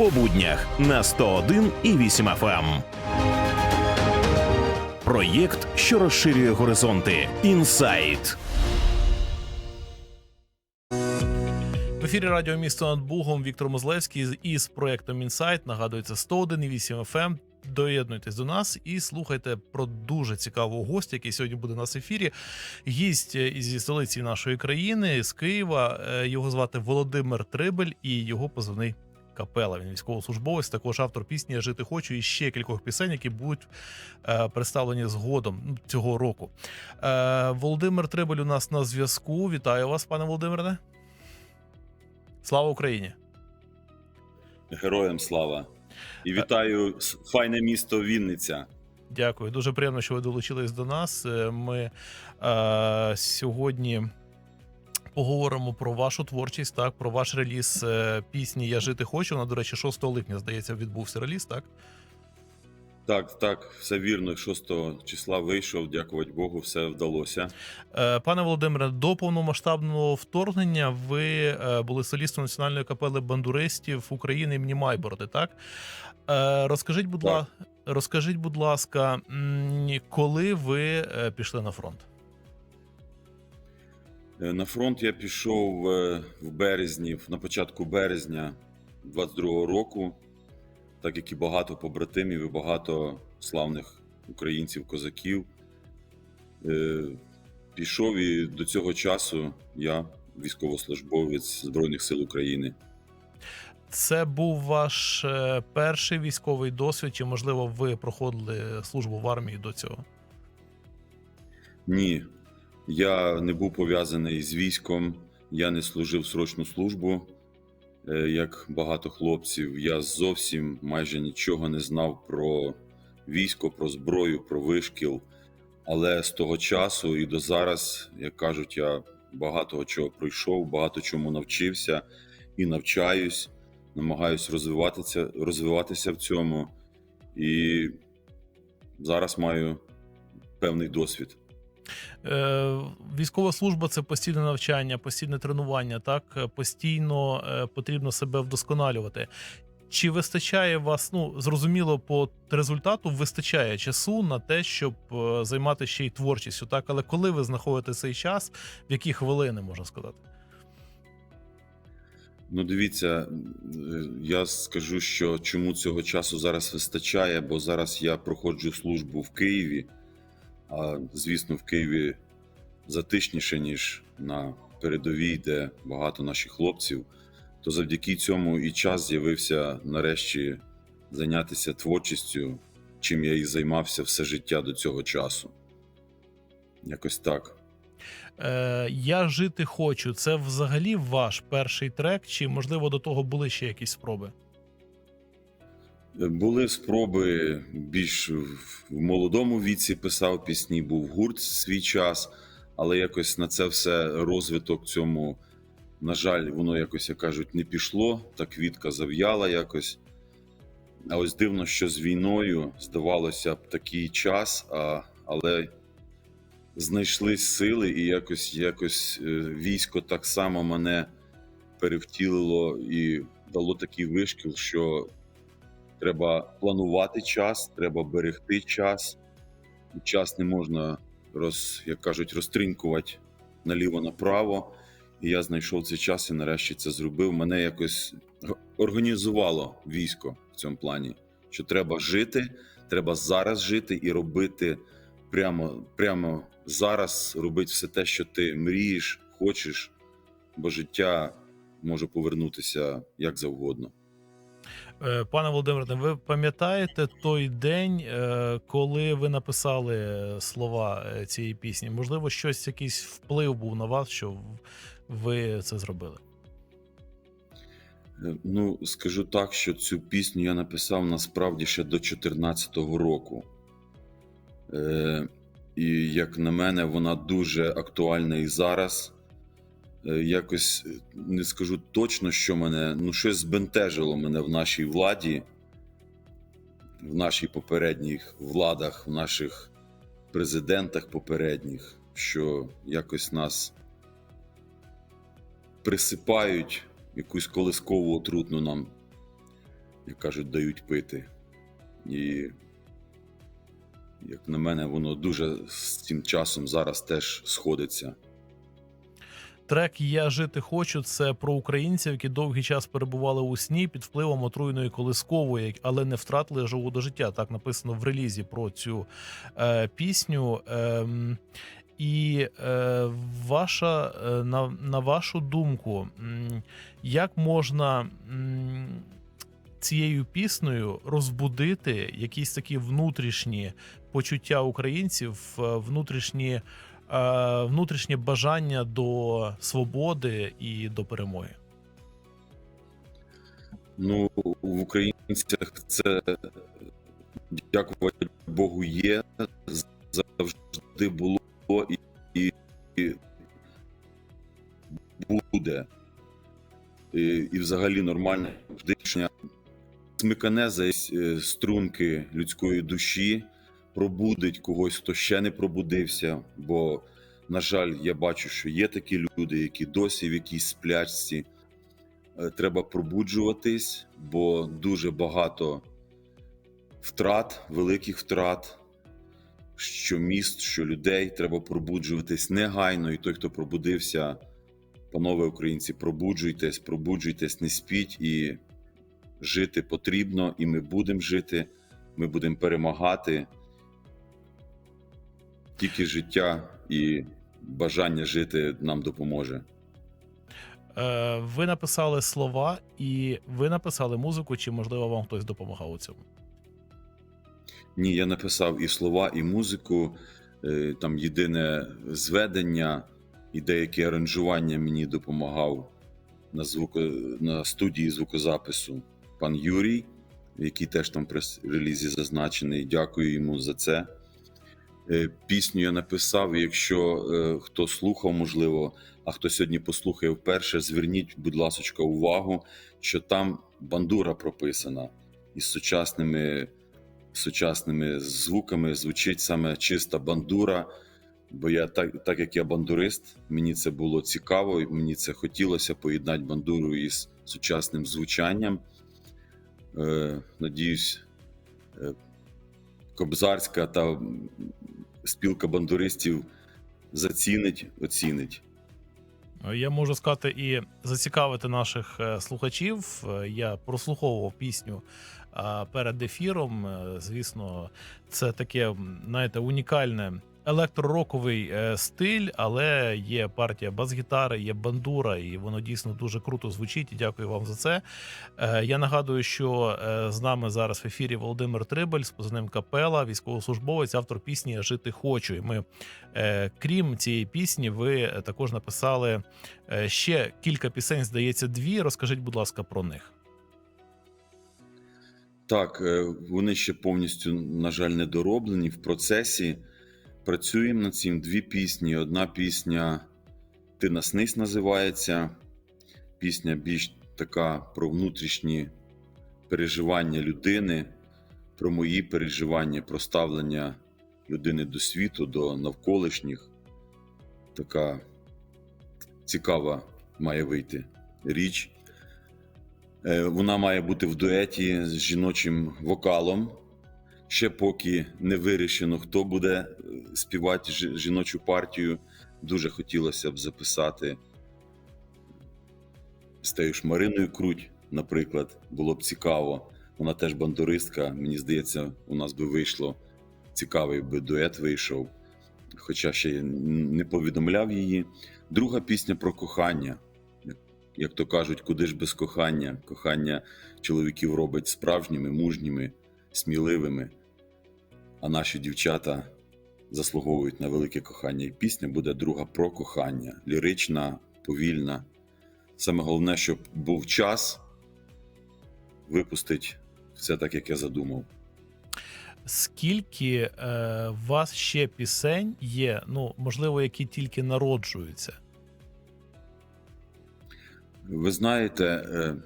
по буднях на 101 і 8 FM. Проєкт, що розширює горизонти. Інсайт. В ефірі радіо місто над Бугом Віктор Мозлевський із проектом Інсайт. Нагадується 101,8 FM. Доєднуйтесь до нас і слухайте про дуже цікавого гостя, який сьогодні буде у нас ефірі. Гість е, зі столиці нашої країни з Києва. Е, Його звати Володимир Трибель і його позивний Капела. Він військовослужбовець, також автор пісні Я жити хочу і ще кількох пісень, які будуть е, представлені згодом ну, цього року. Е, Володимир Трибель у нас на зв'язку. Вітаю вас, пане Володимире. Слава Україні! Героям слава. І вітаю файне місто Вінниця. Дякую. Дуже приємно, що ви долучились до нас. Е, Ми е, сьогодні поговоримо про вашу творчість, так, про ваш реліз е, пісні Я жити хочу. Вона, до речі, 6 липня, здається, відбувся реліз, так? Так, так, все вірно. 6 числа вийшов, дякувати Богу, все вдалося. Е, Пане Володимире, до повномасштабного вторгнення ви е, були солістом національної капели бандуристів України імені Майбороди, так? Е, Розкажіть, будь Так. ла... Розкажіть, будь ласка, коли ви пішли на фронт? Е, На фронт я пішов е, в березні, на початку березня 22-го року, так як і багато побратимів, і багато славних українців, козаків. Е, Пішов і до цього часу я військовослужбовець Збройних сил України. Це був ваш перший військовий досвід, чи можливо ви проходили службу в армії до цього? Ні, я не був пов'язаний з військом, я не служив срочну службу, е, як багато хлопців. Я зовсім майже нічого не знав про військо, про зброю, про вишкіл. Але з того часу і до зараз, як кажуть, я багато чого пройшов, багато чому навчився і навчаюсь, намагаюсь розвиватися, розвиватися в цьому. І зараз маю певний досвід. Е, військова служба це постійне навчання, постійне тренування. Так постійно е, потрібно себе вдосконалювати. Чи вистачає вас? Ну зрозуміло, по результату вистачає часу на те, щоб е, займатися ще й творчістю, так але коли ви знаходите цей час, в які хвилини можна сказати? Ну, дивіться, я скажу, що чому цього часу зараз вистачає, бо зараз я проходжу службу в Києві. А звісно, в Києві затишніше, ніж на передовій, де багато наших хлопців. То завдяки цьому і час з'явився нарешті зайнятися творчістю, чим я і займався все життя до цього часу. Якось так. Е, Я жити хочу. Це взагалі ваш перший трек, чи можливо до того були ще якісь спроби? Були спроби більш в молодому віці писав пісні, був гурт свій час, але якось на це все розвиток цьому, на жаль, воно якось, як кажуть, не пішло, та квітка зав'яла якось. А ось дивно, що з війною здавалося б такий час, а, але знайшлись сили, і якось, якось е, військо так само мене перевтілило і дало такий вишкіл, що Треба планувати час, треба берегти час. Час не можна роз, як кажуть, розтринкувати наліво-направо. І я знайшов цей час і нарешті це зробив. Мене якось організувало військо в цьому плані, що треба жити, треба зараз жити і робити прямо, прямо зараз, робити все те, що ти мрієш, хочеш, бо життя може повернутися як завгодно. Е, Пане Володимире, ви пам'ятаєте той день, е, коли ви написали слова е, цієї пісні? Можливо, щось якийсь вплив був на вас, що ви це зробили? Ну, скажу так, що цю пісню я написав насправді ще до 2014 року. Е, і як на мене, вона дуже актуальна і зараз. Е, якось е, не скажу точно, що мене, ну, щось збентежило мене в нашій владі, в нашій попередніх владах, в наших президентах попередніх, що якось нас присипають якусь колискову отрутну нам як кажуть, дають пити. І, як на мене, воно дуже з цим часом зараз теж сходиться. Трек Я жити хочу це про українців, які довгий час перебували у сні під впливом отруйної колискової, але не втратили живу до життя. Так написано в релізі про цю е, пісню. Ем, і е, ваша е, на, на вашу думку, як можна цією піснею розбудити якісь такі внутрішні почуття українців, е, внутрішні, е, внутрішнє бажання до свободи і до перемоги? Ну, в українцях це, дякувати Богу, є, завжди було і, і, буде. І, і взагалі нормальне дишення. Смикане за е, струнки людської душі, пробудить когось, хто ще не пробудився. Бо, на жаль, я бачу, що є такі люди, які досі в якійсь сплячці. Е, Треба пробуджуватись, бо дуже багато втрат, великих втрат, що міст, що людей. Треба пробуджуватись негайно. І той, хто пробудився, панове українці, пробуджуйтесь, пробуджуйтесь, не спіть і жити потрібно, і ми будемо жити, ми будемо перемагати. Тільки життя і бажання жити нам допоможе. Е, ви написали слова, і ви написали музику, чи можливо вам хтось допомагав у цьому? Ні, я написав і слова, і музику. Е, Там єдине зведення і деяке аранжування мені допомагав на звуко, на студії звукозапису пан Юрій, який теж там при релізі зазначений. Дякую йому за це. Е, Пісню я написав. Якщо е, хто слухав, можливо, а хто сьогодні послухає вперше, зверніть, будь ласка, увагу, що там бандура прописана із сучасними сучасними звуками звучить саме чиста бандура. Бо я так, так як я бандурист, мені це було цікаво, і мені це хотілося поєднати бандуру із сучасним звучанням. Е, надіюсь, е, Кобзарська та спілка бандуристів зацінить, оцінить. Я можу сказати і зацікавити наших е, слухачів. Е, Я прослуховував пісню е, перед ефіром. Звісно, це таке, знаєте, унікальне електророковий е, стиль, але є партія бас-гітари, є бандура, і воно дійсно дуже круто звучить. І дякую вам за це. Е, Я нагадую, що е, з нами зараз в ефірі Володимир Трибель з позивним Капела, військовослужбовець, автор пісні «Я Жити хочу. І ми, крім цієї пісні, ви також написали ще кілька пісень, здається, дві. Розкажіть, будь ласка, про них. Так, вони ще повністю, на жаль, не дороблені в процесі. Працюємо над цим дві пісні. Одна пісня Ти наснись називається. Пісня більш така про внутрішні переживання людини, про мої переживання, про ставлення людини до світу, до навколишніх. Така цікава має вийти річ. Е, Вона має бути в дуеті з жіночим вокалом. Ще поки не вирішено, хто буде е, співати жіночу партію. Дуже хотілося б записати тією Мариною Круть, наприклад, було б цікаво. Вона теж бандуристка. Мені здається, у нас би вийшло цікавий би дует вийшов. Хоча ще не повідомляв її. Друга пісня про кохання. Як то кажуть, куди ж без кохання? Кохання чоловіків робить справжніми, мужніми, сміливими. А наші дівчата заслуговують на велике кохання. І пісня буде друга про кохання, лірична, повільна. Саме головне, щоб був час випустити все так, як я задумав. Скільки е, вас ще пісень є, ну можливо, які тільки народжуються? Ви знаєте, е,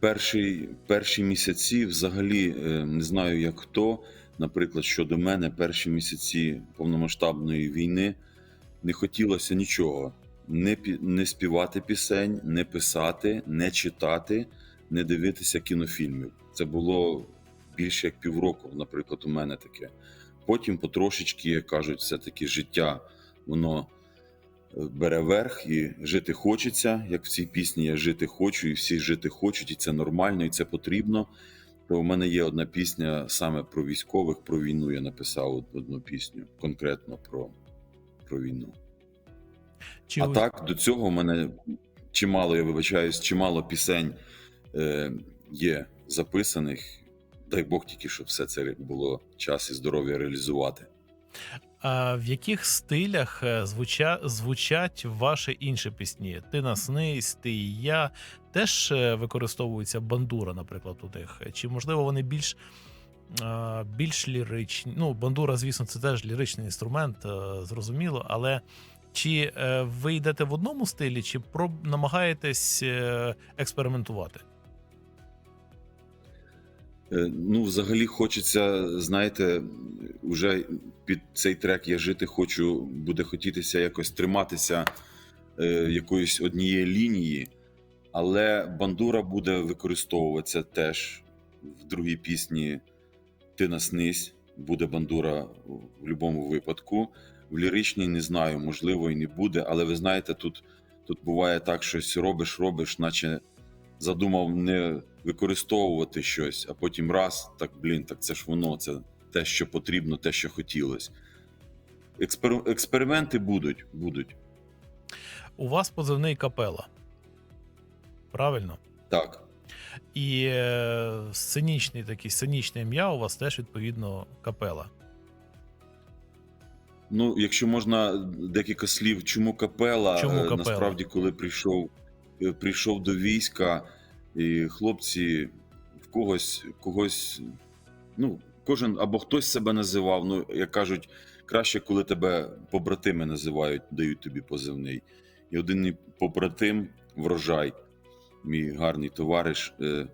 перші, перші місяці взагалі е, не знаю, як хто. Наприклад, щодо мене, перші місяці повномасштабної війни не хотілося нічого. Не, не співати пісень, не писати, не читати, не дивитися кінофільмів. Це було більше як півроку, наприклад, у мене таке. Потім потрошечки, як кажуть, все-таки життя воно е, бере верх і жити хочеться. Як в цій пісні я жити хочу, і всі жити хочуть, і це нормально, і це потрібно. То у мене є одна пісня саме про військових, про війну. Я написав одну пісню конкретно про, про війну. Чи А у- так, до цього в мене чимало, я вибачаюсь, чимало пісень е, є записаних. Дай Бог тільки, щоб все це було час і здоров'я реалізувати. А в яких стилях е, звуча, звучать ваші інші пісні? Ти наснись, ти і я. Теж е, використовується бандура, наприклад, у них. Чи можливо вони більш, більш ліричні? Ну, бандура, звісно, це теж ліричний інструмент, е, зрозуміло, але. Чи е, ви йдете в одному стилі, чи намагаєтесь е, експериментувати? Е, Ну, взагалі, хочеться, знаєте, вже під цей трек я жити хочу, буде хотітися якось триматися е, якоїсь однієї лінії, але бандура буде використовуватися теж в другій пісні Ти наснись, буде бандура в будь-якому випадку. В ліричній не знаю, можливо, і не буде, але ви знаєте, тут, тут буває так, щось робиш, робиш, наче задумав не використовувати щось, а потім раз, так блін, так це ж воно, це те, що потрібно, те, що хотілося. Експер... Експерименти будуть, будуть. У вас позивний капела. Правильно? Так. І е, сценічний такий сценічне ім'я у вас теж відповідно капела. Ну, якщо можна декілька слів, чому капела? Чому Е, капела? Насправді, коли прийшов, е, прийшов до війська, і хлопці в когось, когось, ну, кожен або хтось себе називав. Ну, як кажуть, краще, коли тебе побратими називають, дають тобі позивний. І один побратим, врожай, мій гарний товариш, е,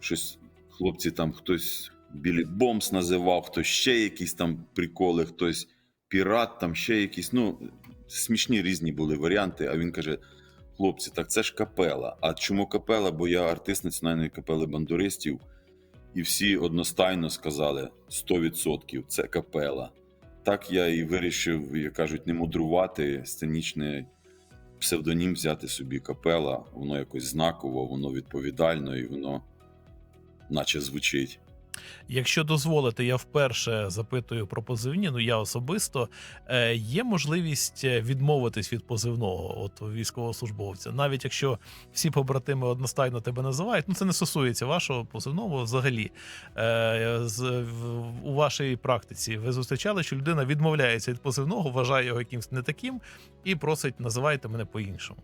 щось хлопці там хтось білі бомс називав, хтось ще якісь там приколи, хтось пірат, там ще якісь. Ну, смішні різні були варіанти. А він каже: хлопці, так це ж капела. А чому капела? Бо я артист національної капели бандуристів, і всі одностайно сказали: 100% це капела. Так я і вирішив, як кажуть, не мудрувати сценічний псевдонім взяти собі капела. Воно якось знаково, воно відповідально і воно наче звучить. Якщо дозволите, я вперше запитую про позивні. Ну я особисто е, є можливість е, відмовитись від позивного от військовослужбовця, навіть якщо всі побратими одностайно тебе називають. Ну це не стосується вашого позивного взагалі. Е, з, в, у вашій практиці ви зустрічали, що людина відмовляється від позивного, вважає його якимсь не таким і просить називайте мене по-іншому.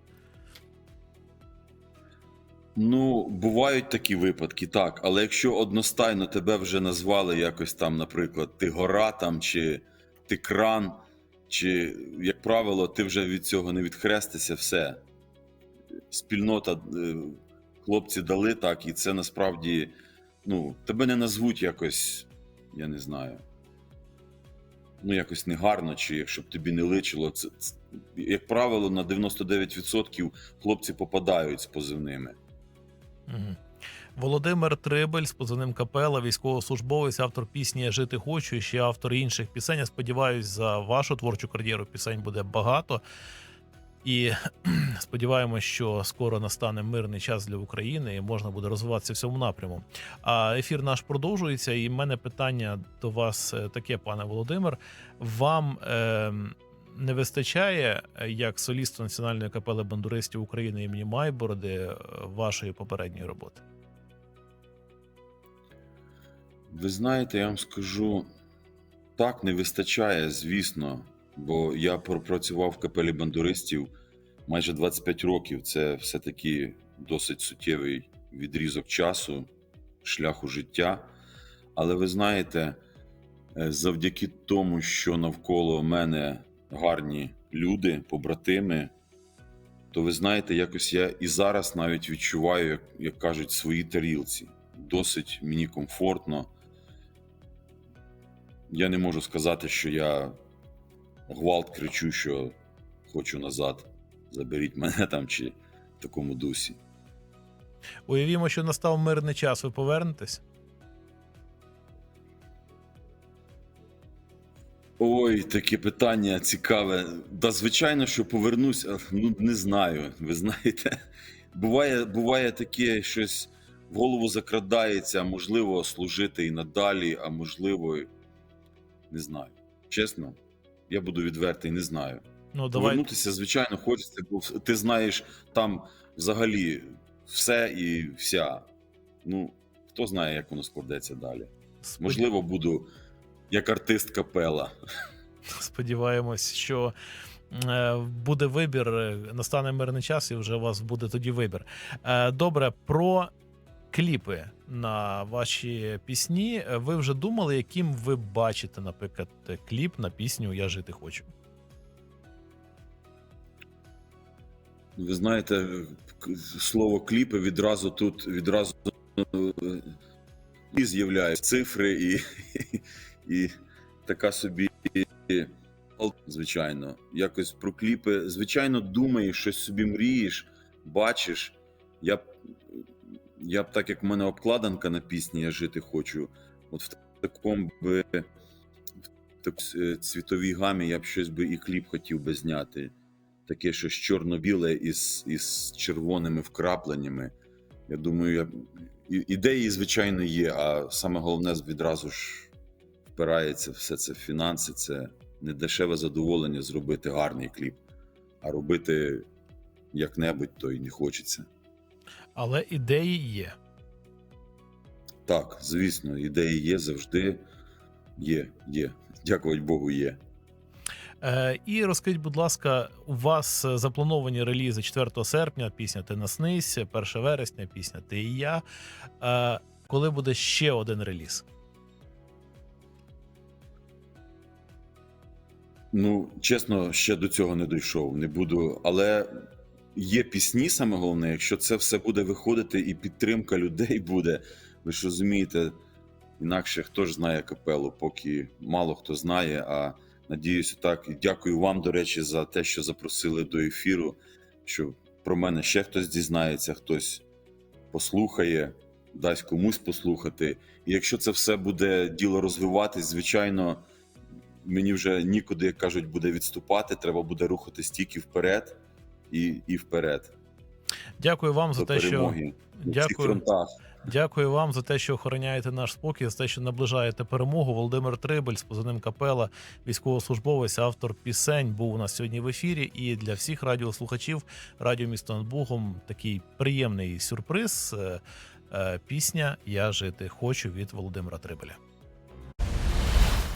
Ну, бувають такі випадки, так. Але якщо одностайно тебе вже назвали якось там, наприклад, ти гора там, чи ти кран, чи, як правило, ти вже від цього не відхрестишся, все. Спільнота, е, хлопці дали так, і це насправді, ну, тебе не назвуть якось, я не знаю. Ну, якось негарно, чи якщо б тобі не личило. Це, це, як правило, на 99% хлопці попадають з позивними. Мгм. Володимир Трибель з позивним Капела, військовослужбовець, автор пісні Я жити хочу, і ще автор інших пісень. Я сподіваюся, за вашу творчу кар'єру пісень буде багато. І сподіваємось, що скоро настане мирний час для України і можна буде розвиватися в цьому напряму. А ефір наш продовжується. І в мене питання до вас е, таке, пане Володимир. Вам е, не вистачає е, як солісту Національної капели бандуристів України імені Майбороди е, вашої попередньої роботи? Ви знаєте, я вам скажу, так не вистачає, звісно, бо я пропрацював в капелі бандуристів майже 25 років. Це все-таки досить суттєвий відрізок часу, шляху життя. Але ви знаєте, е, завдяки тому, що навколо мене гарні люди, побратими, то ви знаєте, якось я і зараз навіть відчуваю, як, як кажуть, свої тарілці. Досить мені комфортно. Я не можу сказати, що я гвалт кричу, що хочу назад. Заберіть мене там чи в такому дусі. Уявімо, що настав мирний час, ви повернетесь? Ой, таке питання цікаве. Да, звичайно, що повернусь, ну не знаю. Ви знаєте, буває, буває таке щось в голову закрадається, можливо, служити і надалі, а можливо, не знаю. Чесно, я буду відвертий, не знаю. Ну, давай. Повернутися, звичайно, хочеться, бо ти знаєш там взагалі все і вся. Ну, хто знає, як воно складеться далі. сподів- Можливо, буду як артист капела. Сподіваємось, що е, буде вибір, е, настане мирний час, і вже у вас буде тоді вибір. Е, Добре, про кліпи на ваші пісні. Ви вже думали, яким ви бачите, наприклад, кліп на пісню Я жити хочу? Ви знаєте, слово кліпи відразу тут відразу і з'являються цифри, і, і така собі, звичайно, якось про кліпи. Звичайно, думаєш, щось собі мрієш, бачиш. Я б, я б так як в мене обкладинка на пісні Я жити хочу. От в такому би в е, цвітовій гамі я б щось би і кліп хотів би зняти таке щось чорно-біле із, із червоними вкрапленнями. Я думаю, я... ідеї, звичайно, є, а саме головне відразу ж впирається все це в фінанси. Це не дешеве задоволення зробити гарний кліп, а робити як-небудь, то й не хочеться. Але ідеї є. Так, звісно, ідеї є завжди. Є, є. Дякувати Богу, є. Е, і розкажіть, будь ласка, у вас заплановані релізи 4 серпня, пісня Ти наснись, 1 вересня, пісня Ти і я. Е, коли буде ще один реліз? Ну, чесно, ще до цього не дійшов, не буду. Але є пісні, саме головне, якщо це все буде виходити і підтримка людей буде. Ви ж розумієте, інакше хто ж знає капелу, поки мало хто знає. А надіюся, так. І дякую вам, до речі, за те, що запросили до ефіру. Що про мене ще хтось дізнається, хтось послухає, дасть комусь послухати. І якщо це все буде діло розвиватись, звичайно мені вже нікуди, як кажуть, буде відступати. Треба буде рухатись тільки вперед і, і вперед. Дякую вам за те, що перемоги всіх Дякую. Дякую вам за те, що охороняєте наш спокій, за те, що наближаєте перемогу. Володимир Трибель з позивним капела, військовослужбовець, автор пісень, був у нас сьогодні в ефірі. І для всіх радіослухачів радіо місто над Богом такий приємний сюрприз. е, е, Пісня Я жити хочу від Володимира Трибеля.